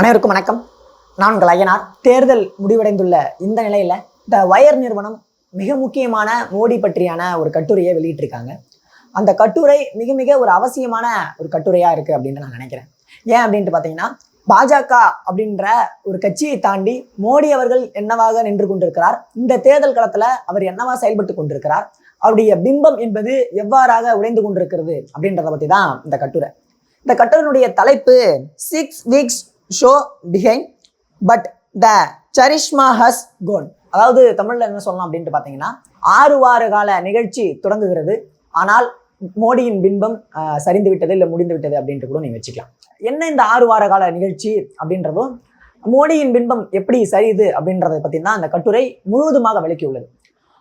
அனைவருக்கும் வணக்கம். நான் உங்கள் ஐயனார். தேர்தல் முடிவடைந்துள்ள இந்த நிலையில் த வயர் நிறுவனம் மிக முக்கியமான மோடி பற்றியான ஒரு கட்டுரையை வெளியிட்டிருக்காங்க. அந்த கட்டுரை மிக மிக ஒரு அவசியமான ஒரு கட்டுரையாக இருக்குது அப்படின்னு நான் நினைக்கிறேன். ஏன் அப்படின்ட்டு பார்த்தீங்கன்னா பாஜக அப்படின்ற ஒரு கட்சியை தாண்டி மோடி அவர்கள் என்னவாக நின்று கொண்டிருக்கிறார் இந்த தேர்தல் களத்தில் அவர் என்னவா செயல்பட்டு கொண்டிருக்கிறார் அவருடைய பிம்பம் என்பது எவ்வாறாக உடைந்து கொண்டிருக்கிறது அப்படின்றத பற்றி தான் இந்த கட்டுரை. இந்த கட்டுரையினுடைய தலைப்பு six weeks show behind but the charisma has gone அதாவது தமிழில் என்ன சொல்லலாம் அப்படின்ட்டு பார்த்தீங்கன்னா ஆறு வார கால நிகழ்ச்சி தொடங்குகிறது. ஆனால் மோடியின் பின்பம் சரிந்து விட்டது இல்லை முடிந்து விட்டது அப்படின்ட்டு கூட நீங்கள் வச்சுக்கலாம். என்ன இந்த ஆறு வார கால நிகழ்ச்சி அப்படின்றதும் மோடியின் பின்பம் எப்படி சரியுது அப்படின்றத பற்றி தான் அந்த கட்டுரை முழுவதுமாக விளக்கியுள்ளது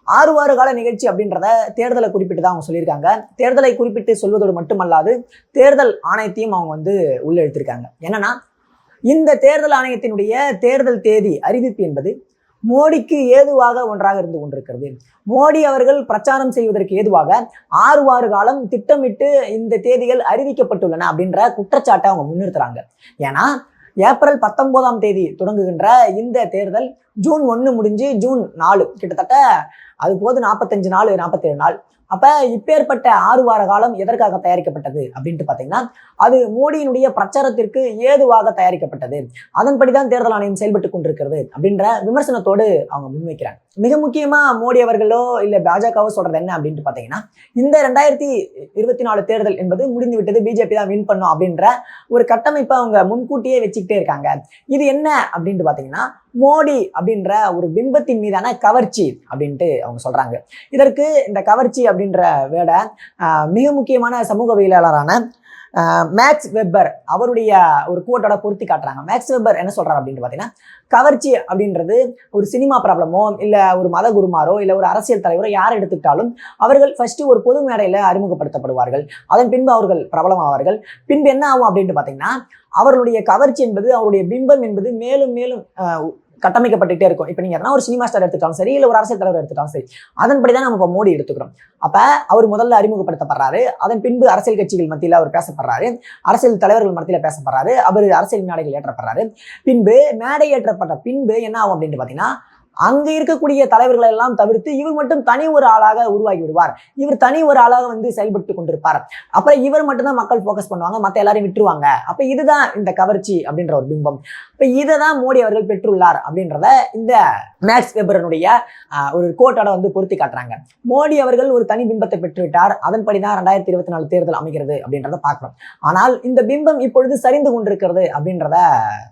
ஆறு வார கால நிகழ்ச்சி அப்படின்றத தேர்தலை குறிப்பிட்டு தான் அவங்க சொல்லியிருக்காங்க. தேர்தலை குறிப்பிட்டு சொல்வதோடு மட்டுமல்லாது தேர்தல் ஆணையத்தையும் அவங்க வந்து உள்ளெழுத்திருக்காங்க என்னன்னா இந்த தேர்தல் ஆணையத்தினுடைய தேர்தல் தேதி அறிவிப்பு என்பது மோடிக்கு ஏதுவாக ஒன்றாக இருந்து கொண்டிருக்கிறது. மோடி அவர்கள் பிரச்சாரம் செய்வதற்கு ஏதுவாக ஆறு வார காலம் திட்டமிட்டு இந்த தேதிகள் அறிவிக்கப்பட்டுள்ளன அப்படின்ற குற்றச்சாட்டை அவங்க முன்னிறுத்துறாங்க. ஏன்னா ஏப்ரல் பத்தொன்பதாம் தேதி தொடங்குகின்ற இந்த தேர்தல் ஜூன் ஒன்று முடிஞ்சு ஜூன் நாலு கிட்டத்தட்ட அது போது நாற்பத்தஞ்சு நாள் நாற்பத்தேழு நாள். அப்ப இப்பேற்பட்ட ஆறு வார காலம் எதற்காக தயாரிக்கப்பட்டது அப்படின்ட்டு பார்த்தீங்கன்னா அது மோடியினுடைய பிரச்சாரத்திற்கு ஏதுவாக தயாரிக்கப்பட்டது. அதன்படிதான் தேர்தல் ஆணையம் செயல்பட்டு கொண்டிருக்கிறது அப்படின்ற விமர்சனத்தோடு அவங்க முன்வைக்கிறாங்க. மிக முக்கியமா மோடி அவர்களோ இல்ல பாஜகவோ சொல்றது என்ன அப்படின்ட்டு பார்த்தீங்கன்னா இந்த ரெண்டாயிரத்தி இருபத்தி நாலு தேர்தல் என்பது முடிந்து விட்டது பிஜேபி தான் வின் பண்ணும் அப்படின்ற ஒரு கட்டமைப்பை அவங்க முன்கூட்டியே வச்சுக்கிட்டே இருக்காங்க. இது என்ன அப்படின்ட்டு பார்த்தீங்கன்னா மோடி அப்படின்ற ஒரு பிம்பத்தின் மீதான கவர்ச்சி அப்படின்ட்டு அவங்க சொல்றாங்க. இதற்கு இந்த கவர்ச்சி அப்படின்ற வேட மிக முக்கியமான சமூகவியலாளரான மேக்ஸ் வெப்பர் அவருடைய ஒரு கோட்டோட பொருத்தி காட்டுறாங்க. மேக்ஸ் வெப்பர் என்ன சொல்கிறார் அப்படின்னு பார்த்தீங்கன்னா கவர்ச்சி அப்படின்றது ஒரு சினிமா ப்ராப்ளமோ இல்லை ஒரு மத குருமாரோ இல்லை ஒரு அரசியல் தலைவரோ யார் எடுத்துக்கிட்டாலும் அவர்கள் ஃபர்ஸ்ட் ஒரு பொது மேடையில் அறிமுகப்படுத்தப்படுவார்கள். அதன் பின்பு அவர்கள் பிரபலமாவார்கள். பின்பு என்ன ஆகும் அப்படின்ட்டு பார்த்தீங்கன்னா அவர்களுடைய கவர்ச்சி என்பது அவருடைய பிம்பம் என்பது மேலும் மேலும் கட்டமைக்கப்பட்டுகிட்டே கட்டமைக்கப்பட்டுட்டே இருக்கும். இப்போ நீங்கள் எதனா ஒரு சினிமா ஸ்டார் எடுத்துட்டாலும் சரி இல்லை ஒரு அரசியல் தலைவர் எடுத்துட்டாலும் சரி அதன்படி தான் நம்ம இப்போ மோடி எடுத்துக்கிறோம். அப்ப அவர் முதல்ல அறிமுகப்படுத்தப்படுறாரு அதன் பின்பு அரசியல் கட்சிகள் மத்தியில் அவர் பேசப்படுறாரு அரசியல் தலைவர்கள் மத்தியில் பேசப்படுறாரு அவர் அரசியல் மேடைகள் ஏற்றப்படுறாரு. பின்பு மேடை ஏற்றப்பட்ட பின்பு என்ன ஆகும் அப்படின்னு பார்த்தீங்கன்னா அங்க இருக்கக்கூடிய தலைவர்களை எல்லாம் தவிர்த்து இவர் மட்டும் தனி ஒரு ஆளாக உருவாகி விடுவார். இவர் தனி ஒரு ஆளாக வந்து செயல்பட்டு கொண்டிருப்பார். அப்புறம் இவர் மட்டும்தான் மக்கள் ஃபோக்கஸ் பண்ணுவாங்க மற்ற எல்லாரையும் விட்டுருவாங்க. அப்ப இதுதான் இந்த கவர்ச்சி அப்படின்ற ஒரு பிம்பம். இப்ப இதை தான் மோடி அவர்கள் பெற்றுள்ளார் அப்படின்றத இந்த மேக்ஸ் வெபரனுடைய ஒரு கோட்டோட வந்து பொருத்தி காட்டுறாங்க. மோடி அவர்கள் ஒரு தனி பிம்பத்தை பெற்றுவிட்டார். அதன்படி தான் ரெண்டாயிரத்தி இருபத்தி நாலு தேர்தல் அமைகிறது அப்படின்றத பார்க்கிறோம். ஆனால் இந்த பிம்பம் இப்பொழுது சரிந்து கொண்டிருக்கிறது அப்படின்றத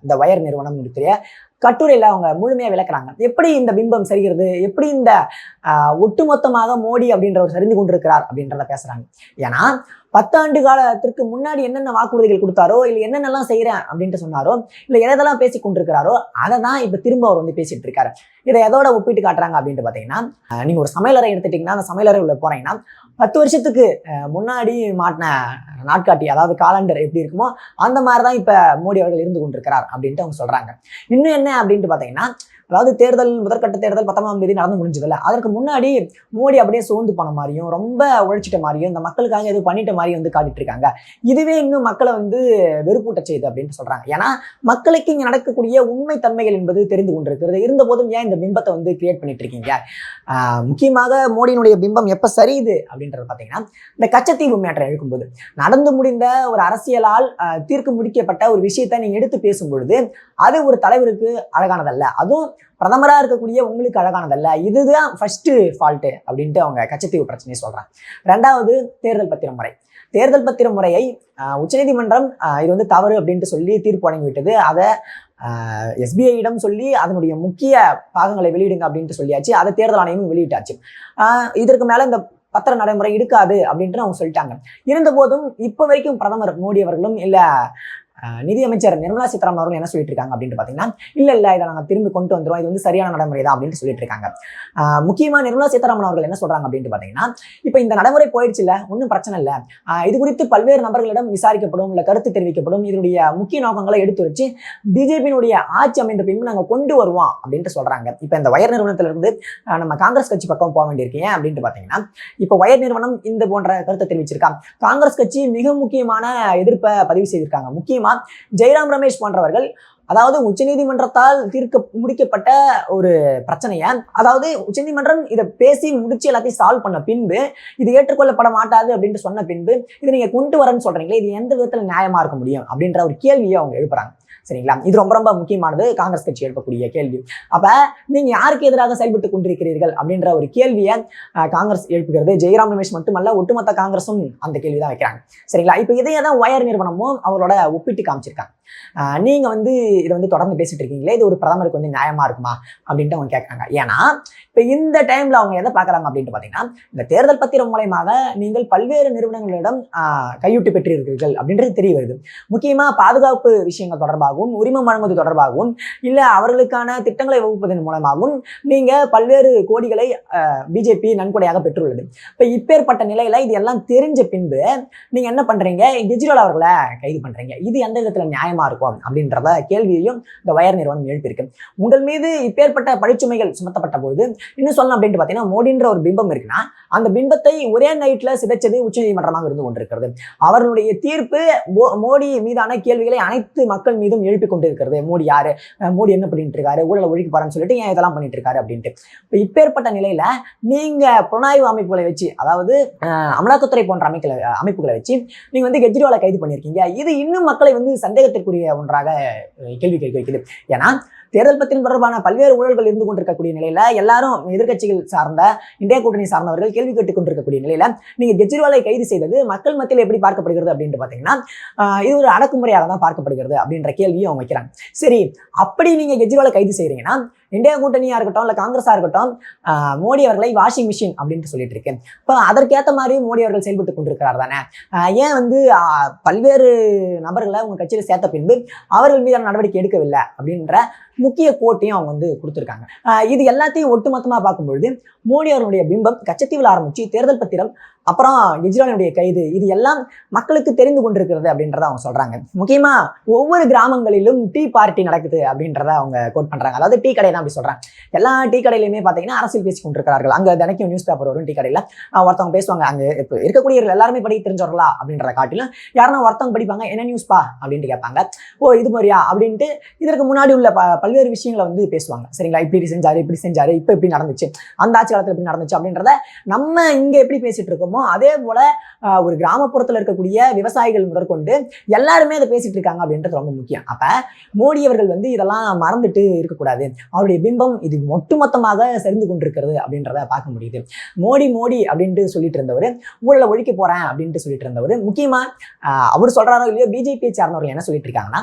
இந்த வயர் நிறுவனம் இருக்கிற கட்டுரையில அவங்க முழுமையா விளக்குறாங்க. எப்படி இந்த பிம்பம் சரிகிறது எப்படி இந்த ஆஹ், ஒட்டுமொத்தமாக மோடி அப்படின்றவர் சரிந்து கொண்டிருக்கிறார் அப்படின்றத பேசுறாங்க. ஏன்னா பத்தாண்டு காலத்திற்கு முன்னாடி என்னென்ன வாக்குறுதிகள் கொடுத்தாரோ இல்லை என்னென்னலாம் செய்கிறேன் அப்படின்ட்டு சொன்னாரோ இல்லை எதெல்லாம் பேசி கொண்டிருக்கிறாரோ அதை தான் இப்போ திரும்ப அவர் வந்து பேசிட்டு இருக்காரு. இதை எதோட ஒப்பிட்டு காட்டுறாங்க அப்படின்ட்டு பார்த்தீங்கன்னா நீங்கள் நீங்க ஒரு சமையலறை எடுத்துட்டீங்கன்னா அந்த சமையலறை உள்ள போறீங்கன்னா பத்து வருஷத்துக்கு முன்னாடி மாட்டின நாட்காட்டி அதாவது காலண்டர் எப்படி இருக்குமோ அந்த மாதிரி தான் இப்போ மோடி அவர்கள் இருந்து கொண்டிருக்கிறார் அப்படின்ட்டு அவங்க சொல்றாங்க. இன்னும் என்ன அப்படின்ட்டு பார்த்தீங்கன்னா அதாவது தேர்தல் முதற்கட்ட தேர்தல் பத்தொன்பதாம் தேதி நடந்து முடிஞ்சதில்ல. அதற்கு முன்னாடி மோடி அப்படியே சோர்ந்து போன மாதிரியும் ரொம்ப உழைச்சிட்ட மாதிரியும் இந்த மக்களுக்காக எதுவும் பண்ணிட்ட மாதிரி வந்து காட்டிட்டு இருக்காங்க. இதுவே இன்னும் மக்களை வந்து வெறுப்பூட்ட செய்யுது அப்படின்னு சொல்றாங்க. ஏன்னா மக்களுக்கு இங்கே நடக்கக்கூடிய உண்மை தன்மைகள் என்பது தெரிந்து கொண்டிருக்கிறது. இருந்த போதும் ஏன் இந்த பிம்பத்தை வந்து கிரியேட் பண்ணிட்டு இருக்கீங்க? முக்கியமாக மோடியினுடைய பிம்பம் எப்ப சரியுது அப்படின்றது பார்த்தீங்கன்னா இந்த கச்சத்தீவு மேட்டரை எழுக்கும்போது நடந்து முடிந்த ஒரு அரசியலால் தீர்க்க முடிக்கப்பட்ட ஒரு விஷயத்தை நீங்க எடுத்து பேசும் பொழுது அது ஒரு தலைவருக்கு அழகானதல்ல. அதுவும் பிரதமராக இருக்கக்கூடிய உங்களுக்கு அழகானதல்ல. இதுதான் ஃபர்ஸ்ட் ஃபால்ட்டு அப்படின்ட்டு அவங்க கச்சத்தீவு பிரச்சனையை சொல்கிறாங்க ரெண்டாவது தேர்தல் பத்திரம் முறை. தேர்தல் பத்திர முறையை உச்சநீதிமன்றம் இது வந்து தவறு அப்படின்ட்டு சொல்லி தீர்ப்பு வழங்கிவிட்டது அதை எஸ்பிஐயிடம் சொல்லி அதனுடைய முக்கிய பாகங்களை வெளியிடுங்க அப்படின்ட்டு சொல்லியாச்சு. அதை தேர்தல் ஆணையமும் வெளியிட்டாச்சு. இதற்கு மேல இந்த பத்திர நடைமுறை இருக்காது அப்படின்ட்டு அவங்க சொல்லிட்டாங்க. இருந்த போதும் இப்போ வரைக்கும் பிரதமர் மோடி அவர்களும் இல்லை நிதியமைச்சர் நிர்மலா சீதாராமன் அவர்கள் என்ன சொல்லிட்டு இருக்காங்க அப்படின்னு பார்த்தீங்கன்னா இல்லை இல்லை இதை நாங்கள் திரும்பி கொண்டு வந்துருவோம். இது வந்து சரியான நடைமுறை தான் அப்படின்னு சொல்லிட்டு இருக்காங்க முக்கியமாக நிர்மலா சீதாராமன் அவர்கள் என்ன சொல்றாங்க அப்படின்னு பார்த்தீங்கன்னா இப்போ இந்த நடைமுறை போயிடுச்சு இல்ல ஒன்றும் பிரச்சனை இல்லை. இது குறித்து பல்வேறு நபர்களிடம் விசாரிக்கப்படும் இல்ல கருத்து தெரிவிக்கப்படும். இதனுடைய முக்கிய நோக்கங்களை எடுத்து வச்சு பிஜேபியினுடைய ஆட்சி அமைந்த பின்பு நாங்கள் கொண்டு வருவோம் அப்படின்ட்டு சொல்றாங்க. இப்போ இந்த வயர் நிறுவனத்திலிருந்து நம்ம காங்கிரஸ் கட்சி பக்கம் போக வேண்டியிருக்கு. ஏன் அப்படின்ட்டு பார்த்தீங்கன்னா இப்போ வயர் நிறுவனம் இந்த போன்ற கருத்தை தெரிவிச்சிருக்காங்க காங்கிரஸ் கட்சி மிக முக்கியமான எதிர்ப்பை பதிவு செய்திருக்காங்க. முக்கியமா ஜெயராம் ரமேஷ் போன்றவர்கள் அதாவது உச்சநீதிமன்றத்தால் தீர்க்க முடிக்கப்பட்ட ஒரு பிரச்சனையை அதாவது உச்சநீதிமன்றம் இதை பேசி முடிச்சு எல்லாத்தையும் சால்வ் பண்ண பின்பு இது ஏற்றுக்கொள்ளப்பட மாட்டாது அப்படின்ட்டு சொன்ன பின்பு இது நீங்கள் கொண்டு வரேன்னு சொல்கிறீங்களே இது எந்த விதத்தில் நியாயமாக இருக்க முடியும் அப்படின்ற ஒரு கேள்வியை அவங்க எழுப்புறாங்க. சரிங்களா? இது ரொம்ப ரொம்ப முக்கியமானது. காங்கிரஸ் கட்சி எழுப்பக்கூடிய கேள்வி. அப்ப நீங்க யாருக்கு எதிராக செயல்பட்டு கொண்டிருக்கிறீர்கள் அப்படின்ற ஒரு கேள்வியை காங்கிரஸ் எழுப்புகிறது. ஜெயராம் ரமேஷ் மட்டுமல்ல ஒட்டுமொத்த காங்கிரஸும் அந்த கேள்வி தான் வைக்கிறாங்க. சரிங்களா? இப்போ இதையே தான் ஒயர் நிறுவனமும் அவரோட ஒப்பிட்டு காமிச்சிருக்காங்க. நீங்க வந்து இதை வந்து தொடர்ந்து பேசிட்டு இருக்கீங்களே இது ஒரு பிரதமருக்கு வந்து நியாயமா இருக்குமா? அப்படின்ட்டு அவங்க கேட்கறாங்க. ஏன்னா இப்போ இந்த டைம்ல அவங்க எதை பாக்குறாங்க அப்படின்ட்டு பார்த்தீங்கன்னா இந்த தேர்தல் பத்திரம் மூலயமாக நீங்கள் பல்வேறு நிறுவனங்களிடம் ஆஹ், கையூட்டு பெற்றிருக்கிறீர்கள் அப்படின்றது தெரிய வருது. முக்கியமா பாதுகாப்பு விஷயங்கள் தொடர்பாக மூலமாகவும் உரிமம் வழங்குவது தொடர்பாகவும் இல்லை அவர்களுக்கான திட்டங்களை வகுப்பதன் மூலமாகவும் நீங்க பல்வேறு கோடிகளை பிஜேபி நன்கொடையாக பெற்றுள்ளது. இப்ப இப்பேற்பட்ட நிலையில இது எல்லாம் தெரிஞ்ச பின்பு நீங்க என்ன பண்றீங்க? கெஜ்ரிவால் அவர்களை கைது பண்றீங்க. இது எந்த விதத்தில் நியாயமா இருக்கும்? அப்படின்றத கேள்வியையும் இந்த வயர் நிறுவனம் எழுப்பியிருக்கு. உங்கள் மீது இப்பேற்பட்ட பழிச்சுமைகள் சுமத்தப்பட்ட பொழுது இன்னும் சொல்லணும் அப்படின்ட்டு பார்த்தீங்கன்னா மோடின்ற ஒரு பிம்பம் இருக்குன்னா அந்த பிம்பத்தை ஒரே நைட்ல சிதைச்சது உச்சநீதிமன்றமாக இருந்து கொண்டிருக்கிறது. அவர்களுடைய தீர்ப்பு மோடி மீதான கேள்விகளை அனைத்து மக்கள் மீதும் எழுப்பி கொண்டிருக்கிறது மோடி யாரு? மோடி என்ன பண்ணிட்டு இருக்காரு ஊழலை ஒழிக்க போறான்னு சொல்லிட்டு ஏன் இதெல்லாம் பண்ணிட்டு இருக்காரு அப்படின்ட்டு. இப்போ இப்பேற்பட்ட நிலையில நீங்க புலனாய்வு அமைப்புகளை வச்சு அதாவது அமலாக்கத்துறை போன்ற அமைப்புகளை அமைப்புகளை வச்சு நீங்க வந்து கெஜ்ரிவாலை கைது பண்ணியிருக்கீங்க. இது இன்னும் மக்களை வந்து சந்தேகத்திற்குரிய ஒன்றாக கேள்வி கேட்க வைக்குது. ஏன்னா தேர்தல் பத்திரம் தொடர்பான பல்வேறு ஊழல்கள் இருந்து கொண்டிருக்கக்கூடிய நிலையில எல்லாரும் எதிர்க்கட்சிகள் சார்ந்த இந்திய கூட்டணி சார்ந்தவர்கள் கேள்வி கேட்டுக் கொண்டிருக்கக்கூடிய நிலையில நீங்க கெஜ்ரிவாலை கைது செய்தது மக்கள் மத்தியில் எப்படி பார்க்கப்படுகிறது அப்படின்ட்டு பாத்தீங்கன்னா இது ஒரு அடக்குமுறையாக தான் பார்க்கப்படுகிறது அப்படின்ற கேள்வி கேள்வியும் அவங்க வைக்கிறாங்க. சரி அப்படி நீங்க கெஜ்ரிவாலை கைது செய்யறீங்கன்னா இந்தியா கூட்டணியா இருக்கட்டும் இல்ல காங்கிரஸா இருக்கட்டும் மோடி அவர்களை வாஷிங் மிஷின் அப்படின்ட்டு சொல்லிட்டு இருக்கேன் இப்போ அதற்கேற்ற மாதிரி மோடி அவர்கள் செயல்பட்டு கொண்டிருக்கிறார் தானே? ஏன் வந்து பல்வேறு நபர்களை உங்க கட்சியில் சேர்த்த பின்பு அவர்கள் மீதான நடவடிக்கை எடுக்கவில்லை அப்படின்ற முக்கிய கோட்டையும் அவங்க வந்து கொடுத்துருக்காங்க. இது எல்லாத்தையும் ஒட்டுமொத்தமா பார்க்கும்பொழுது மோடி அவர்களுடைய பிம்பம் கச்சத்தீவில் ஆரம்பித்து தேர்தல் பத்திரம் அப்புறம் கெஜ்ரிவாலினுடைய கைது இது எல்லாம் மக்களுக்கு தெரிந்து கொண்டிருக்கிறது அப்படின்றத அவங்க சொல்றாங்க. முக்கியமா ஒவ்வொரு கிராமங்களிலும் டீ பார்ட்டி நடக்குது அப்படின்றத அவங்க கோட் பண்றாங்க. அதாவது டீ கடை தான் அப்படி சொல்கிறேன் எல்லா டீ கடையிலுமே பார்த்தீங்கன்னா அரசியல் பேசி கொண்டிருக்கிறார்கள். அங்கே தினைக்கும் நியூஸ் பேப்பர் வரும் டீ கடையில். ஒருத்தவங்க பேசுவாங்க அங்கே இப்போ இருக்கக்கூடியவர்கள் எல்லாருமே படி தெரிஞ்சவர்களா அப்படின்ற காட்டிலும் யாருன்னா ஒருத்தவங்க படிப்பாங்க என்ன நியூஸ்பா அப்படின்ட்டு கேட்பாங்க. ஓ இது மாதிரியா? அப்படின்ட்டு இதற்கு முன்னாடி உள்ள ப பல்வேறு விஷயங்களை வந்து பேசுவாங்க. சரிங்களா? இப்படி செஞ்சாரு இப்படி செஞ்சாரு இப்போ இப்படி நடந்துச்சு. அந்த ஆட்சி காலத்தில் இப்படி நடந்துச்சு அப்படின்றத நம்ம இங்கே எப்படி பேசிட்டு இருக்கோமோ அதே போல ஒரு கிராமப்புறத்தில் இருக்கக்கூடிய விவசாயிகள் முதற்கொண்டு எல்லாருமே அதை பேசிட்டு இருக்காங்க அப்படின்றது ரொம்ப முக்கியம். அப்போ மோடி அவர்கள் வந்து இதெல்லாம் மறந்துட்டு இருக்கக்கூடாது. அவர் அவருடைய பிம்பம் இது ஒட்டுமொத்தமாக சரிந்து கொண்டிருக்கிறது அப்படின்றத பார்க்க முடியுது. மோடி மோடி அப்படின்ட்டு சொல்லிட்டு இருந்தவர் ஊழலை ஒழிக்க போறேன் அப்படின்ட்டு சொல்லிட்டு இருந்தவர் முக்கியமா அவர் சொல்றாரோ இல்லையோ பிஜேபியை சார்ந்தவர்கள் என்ன சொல்லிட்டு இருக்காங்கன்னா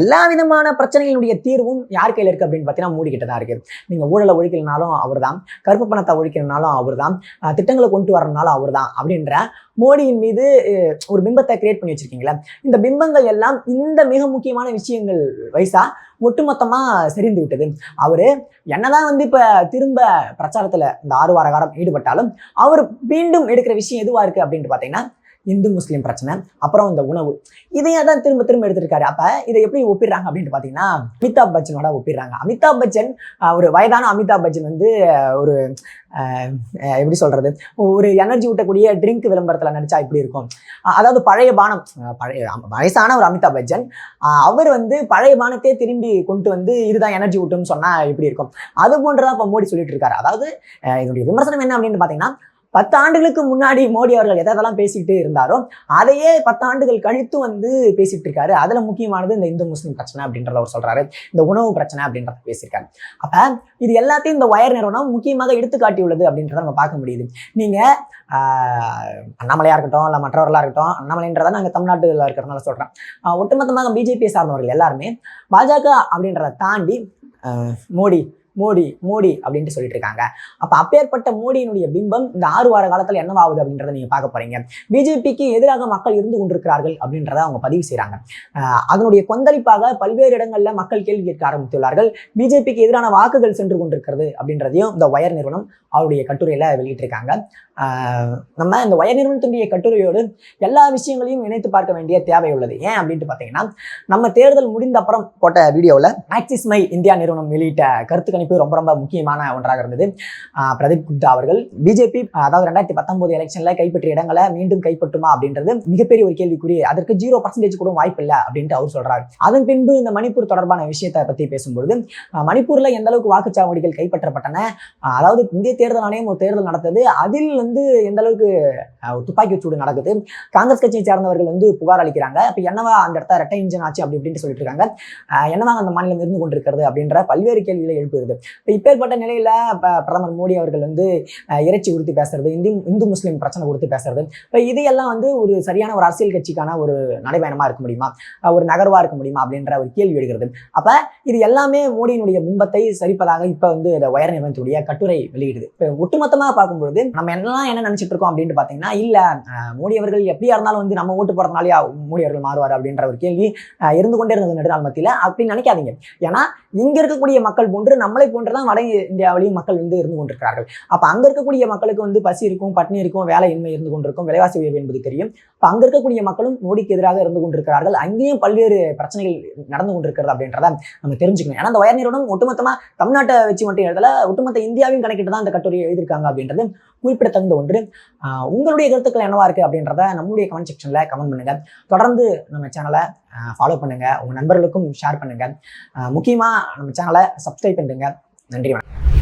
எல்லா விதமான பிரச்சனைகளுடைய தீர்வும் யார் கையில் இருக்கு அப்படின்னு பார்த்தீங்கன்னா மோடி கிட்ட தான் இருக்கு. நீங்க ஊழலை ஒழிக்கலனாலும் அவர்தான் கருப்பு பணத்தை ஒழிக்கணும்னாலும் அவர்தான் தான் திட்டங்களை கொண்டு வரனாலும் அவர்தான் அப்படின்ற மோடியின் மீது ஒரு பிம்பத்தை கிரியேட் பண்ணி வச்சிருக்கீங்களா? இந்த பிம்பங்கள் எல்லாம் இந்த மிக முக்கியமான விஷயங்கள் வயசா ஒட்டுமொத்தமா செறிந்து விட்டது. அவரு என்னதான் வந்து இப்ப திரும்ப பிரச்சாரத்துல இந்த ஆறு வார காலம் ஈடுபட்டாலும் அவர் மீண்டும் எடுக்கிற விஷயம் எதுவா இருக்கு அப்படின்ட்டு பாத்தீங்கன்னா இந்து முஸ்லீம் பிரச்சனை அப்புறம் இந்த உணவு. இதையே தான் திரும்ப திரும்ப எடுத்திருக்காரு. அப்போ இதை எப்படி ஒப்பிடுறாங்க அப்படின்ட்டு பார்த்தீங்கன்னா அமிதாப் பச்சனோட ஒப்பிடுறாங்க. அமிதாப் பச்சன் ஒரு வயதான அமிதாப் பச்சன் வந்து ஒரு எப்படி சொல்றது? ஒரு எனர்ஜி ஊட்டக்கூடிய ட்ரிங்க் விளம்பரத்தில் நடிச்சா இப்படி இருக்கும். அதாவது பழைய பானம் பழைய வயசான ஒரு அமிதாப் பச்சன் அவர் வந்து பழைய பானத்தையே திரும்பி கொண்டு வந்து இதுதான் எனர்ஜி ஊட்டும்னு சொன்னால் இப்படி இருக்கும். அது போன்றதான் இப்போ மோடி சொல்லிட்டு இருக்காரு. அதாவது என்னுடைய இதனுடைய விமர்சனம் என்ன அப்படின்னு பார்த்தீங்கன்னா பத்து ஆண்டுகளுக்கு முன்னாடி மோடி அவர்கள் எதெல்லாம் பேசிட்டு இருந்தாரோ அதையே பத்து ஆண்டுகள் கழித்து வந்து பேசிட்டு இருக்காரு. அதுல முக்கியமானது இந்த இந்து முஸ்லீம் பிரச்சனை அப்படின்றத அவர் சொல்றாரு. இந்த உணவு பிரச்சனை அப்படின்றத பேசியிருக்காரு. அப்ப இது எல்லாத்தையும் இந்த ஒயர் நிறுவனம் முக்கியமாக எடுத்துக்காட்டியுள்ளது அப்படின்றத நம்ம பார்க்க முடியுது. நீங்க அண்ணாமலையா இருக்கட்டும் இல்ல மற்றவர்களா இருக்கட்டும் அண்ணாமலைன்றத நாங்க தமிழ்நாட்டில் இருக்கிறதுனால சொல்றேன். ஒட்டுமொத்தமாக பிஜேபியை சார்ந்தவர்கள் எல்லாருமே பாஜக அப்படின்றத தாண்டி மோடி மோடி மோடி அப்படின்ட்டு சொல்லிட்டு இருக்காங்க அப்ப அப்பேற்பட்ட மோடியினுடைய பிம்பம் இந்த ஆறு வார காலத்துல என்னவாகுது அப்படின்றத நீங்க பார்க்க போறீங்க. பிஜேபிக்கு எதிராக மக்கள் இருந்து கொண்டிருக்கிறார்கள் அப்படின்றத அவங்க பதிவு செய்றாங்க. அதனுடைய கொந்தளிப்பாக பல்வேறு இடங்கள்ல மக்கள் கேள்வி கேட்க ஆரம்பித்துள்ளார்கள். பிஜேபிக்கு எதிரான வாக்குகள் சென்று கொண்டிருக்கிறது அப்படின்றதையும் இந்த ஒயர் நிறுவனம் அவருடைய கட்டுரையில வெளியிட்டிருக்காங்க. ஆஹ் நம்ம இந்த வயர் நிறுவனத்தினுடைய கட்டுரையோடு எல்லா விஷயங்களையும் இணைத்து பார்க்க வேண்டிய தேவை உள்ளது. ஏன் அப்படின்ட்டு பார்த்தீங்கன்னா நம்ம தேர்தல் முடிந்த அப்புறம் போட்ட வீடியோவில் ஆக்சிஸ் மை இந்தியா நிறுவனம் வெளியிட்ட கருத்துக்கள் கணிப்பு ரொம்ப ரொம்ப முக்கியமான ஒன்றாக இருந்தது. பிரதீப் குப்தா அவர்கள். பிஜேபி அதாவது ரெண்டாயிரத்தி பத்தொன்பது எலெக்ஷன்ல கைப்பற்றிய இடங்களை மீண்டும் கைப்பற்றுமா அப்படின்றது மிகப்பெரிய ஒரு கேள்விக்குறி. அதற்கு ஜீரோ பர்சன்டேஜ் கூட வாய்ப்பு இல்லை அப்படின்ட்டு அவர் சொல்றாரு. அதன் பின்பு இந்த மணிப்பூர் தொடர்பான விஷயத்தை பத்தி பேசும்பொழுது மணிப்பூர்ல எந்த அளவுக்கு வாக்குச்சாவடிகள் கைப்பற்றப்பட்டன? அதாவது இந்திய தேர்தல் ஆணையம் ஒரு தேர்தல் நடத்தது. அதில் வந்து எந்த அளவுக்கு துப்பாக்கி சூடு நடக்குது? காங்கிரஸ் கட்சியை சேர்ந்தவர்கள் வந்து புகார் அளிக்கிறாங்க. அப்ப என்னவா அந்த இடத்த ரெட்டை இன்ஜின் ஆச்சு அப்படி இப்படின்னு சொல்லிட்டு இருக்காங்க. என்னவா அந்த மாநிலம் இருந்து கொண்டிருக்கிறது அப்படின்ற பல்வேறு கேள்விகளை எழுப்புகிறது இப்போ இப்பேற்பட்ட நிலையில பிரதமர் மோடி அவர்கள் வந்து இறைச்சி கொடுத்து பேசுறது இந்து இந்து முஸ்லீம் பிரச்சனை கொடுத்து பேசுறது இப்போ இதையெல்லாம் வந்து ஒரு சரியான ஒரு அரசியல் கட்சிக்கான ஒரு நடைபயணமா இருக்க முடியுமா? ஒரு நகர்வா இருக்க முடியுமா? அப்படின்ற ஒரு கேள்வி எடுக்கிறது அப்ப இது எல்லாமே மோடியினுடைய பிம்பத்தை சரிப்பதாக இப்ப வந்து இந்த வயர் நிறுவனத்துடைய கட்டுரை வெளியிடுது. இப்போ ஒட்டுமொத்தமா பார்க்கும்பொழுது நம்ம என்னெல்லாம் என்ன நினைச்சிட்டு இருக்கோம் அப்படின்ட்டு பாத்தீங்கன்னா இல்ல ஆஹ் மோடி அவர்கள் எப்படியா இருந்தாலும் வந்து நம்ம ஓட்டு போறதுனாலே மோடி அவர்கள் மாறுவார் அப்படின்ற ஒரு கேள்வி இருந்து கொண்டே இருந்தது நெடுநாள் மத்தியில. அப்படின்னு நினைக்காதீங்க. ஏன்னா இங்க இருக்கக்கூடிய மக்கள் போன்று நம்மளை போன்றுதான் வட இந்தியாவிலையும் மக்கள் வந்து இருந்து கொண்டிருக்கிறார்கள். அப்ப அங்க இருக்கக்கூடிய மக்களுக்கு வந்து பசி இருக்கும் பட்னி இருக்கும் வேலையின்மை இருந்து கொண்டிருக்கும் விலைவாசி உயர்வு என்பது தெரியும். அப்ப அங்க இருக்கக்கூடிய மக்களும் மோடிக்கு எதிராக இருந்து கொண்டிருக்கிறார்கள். அங்கேயும் பல்வேறு பிரச்சனைகள் நடந்து கொண்டிருக்கிறது அப்படின்றத நம்ம தெரிஞ்சுக்கணும். ஏன்னா அந்த வயர் நிறுவனம் ஒட்டுமொத்தமா தமிழ்நாட்டை வச்சு மட்டும் எழுதல ஒட்டுமொத்த இந்தியாவையும் கணக்கிட்டு தான் அந்த கட்டுரையை எழுதியிருக்காங்க அப்படின்றது குறிப்பிடத்தகுந்த ஒன்று. ஆஹ் உங்களுடைய கருத்துக்கள் என்னவா இருக்கு அப்படின்றத நம்மளுடைய கமெண்ட் செக்ஷன்ல கமெண்ட் பண்ணுங்க. தொடர்ந்து நம்ம சேனலை ஃபாலோ பண்ணுங்க. உங்க நண்பர்களுக்கும் ஷேர் பண்ணுங்க. முக்கியமாக முக்கியமா நம்ம சேனலை சப்ஸ்கிரைப் பண்ணுங்க நன்றி வணக்கம்.